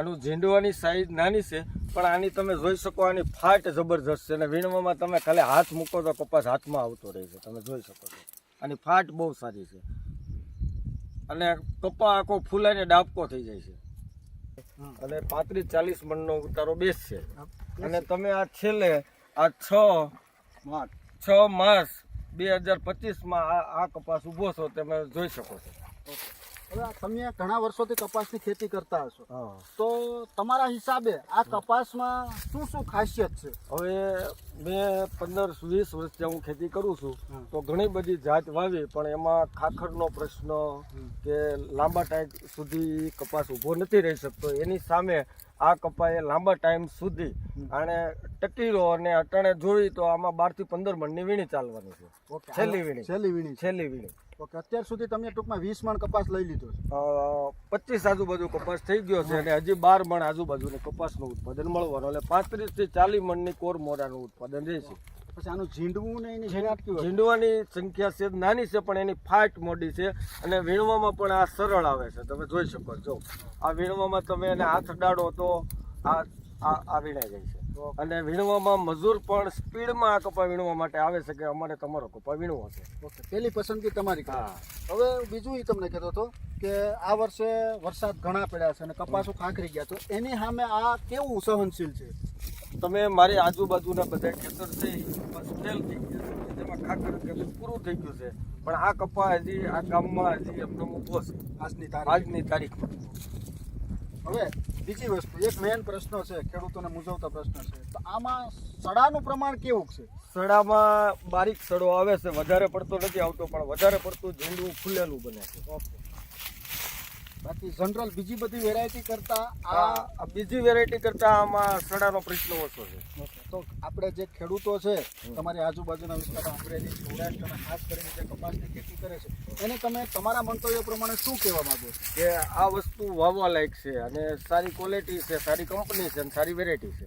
આનું ઝીંડવાની સાઈઝ નાની છે પણ આની તમે જોઈ શકો આની ફાટ જબરજસ્ત છે અને વીણવામાં તમે ખાલી હાથ મૂકો તો કપાસ હાથમાં આવતો રહે છે તમે જોઈ શકો છો. આની ફાટ બહુ સારી છે. અને કપા આખો ફૂલાઈને ડાબકો થઈ જાય છે. અને પાંત્રીસ ચાલીસ મણનો ઉતારો બેસ છે. અને તમે આ છેલ્લે આ છ છ માસ બે હજાર પચીસમાં આ આ કપાસ ઊભો છો તમે જોઈ શકો છો. હવે તમે ઘણા વર્ષોથી કપાસની ખેતી કરતા હશો. તો તમારા હિસાબે આ કપાસમાં શું શું ખાસિયત છે? હવે મેં પંદર વીસ વર્ષથી હું ખેતી કરું છું. તો ઘણી બધી જાત વાવી પણ એમાં ખાખરનો પ્રશ્ન કે લાંબા ટાઈમ સુધી કપાસ ઊભો નથી રહી શકતો. એની સામે આ કપાએ લાંબા ટાઈમ સુધી આને ટકી રહો અને અટાણે જોઈ તો આમાં બારથી પંદર મણની વીણી ચાલવાની છે. છેલ્લી વીણી. છેલ્લી વીણી છેલ્લી વીણી. ઓકે અત્યાર સુધી તમે ટૂંકમાં વીસ મણ કપાસ લઈ લીધો છે. પચીસ આજુબાજુ કપાસ થઈ ગયો છે અને હજી બાર મણ આજુબાજુની કપાસનું ઉત્પાદન મળવાનું એટલે પાંત્રીસથી ચાલીસ મણની કોર મોરાનું ઉત્પાદન રહેશે પછી આનું ઝીંડવું ને એની ઝીંડવાની સંખ્યા છે નાની છે પણ એની ફાટ મોડી છે અને વીણવામાં પણ આ સરળ આવે છે. તમે જોઈ શકો છો. આ વીણવામાં તમે એને હાથ ડાળો તો આ આ વીણાઈ જાય છે. અને વીણવામાં મજૂર પણ સ્પીડમાં આ કપા વીણવા માટે આવે છે કે અમારે તમારો કપા વીણવો છે. ઓકે પેલી પસંદગી તમારી હા. હવે બીજું એ તમને કહેતો હતો કે આ વર્ષે વરસાદ ઘણા પડ્યા છે અને કપાસો ખાખરી ગયા તો એની સામે આ કેવું સહનશીલ છે? તમે મારી આજુબાજુના બધા ખેતર છે ફેલ થઈ ગયા છે. જેમાં ખાખર પૂરું થઈ ગયું છે. પણ આ કપા હજી આ ગામમાં હજી એમનો ઊભો છે. આજની તારીખ. આજની તારીખમાં. હવે બીજી વસ્તુ એક મેઇન પ્રશ્ન છે ખેડૂતોને મૂંઝવતા પ્રશ્ન છે. તો આમાં સડાનું પ્રમાણ કેવું છે? સડામાં બારીક સડો આવે છે વધારે પડતો નથી આવતો પણ વધારે પડતું ઝીંડું ફૂલેલું બને છે. ઓકે. બાકી જનરલ બીજી બધી વેરાયટી કરતા આ બીજી વેરાયટી કરતા આમાં સડાનો પ્રશ્ન ઓછો છે. તો આપણે જે ખેડૂતો છે તમારી આજુબાજુના વિસ્તારમાં અમરેલી સૌરાષ્ટ્ર અને ખાસ કરીને જે કપાસની ખેતી કરે છે એને તમે તમારા મંતવ્ય પ્રમાણે શું કહેવા માંગો છો? કે આ વસ્તુ વાવવા લાયક છે અને સારી ક્વોલિટી છે સારી કંપની છે અને સારી વેરાયટી છે.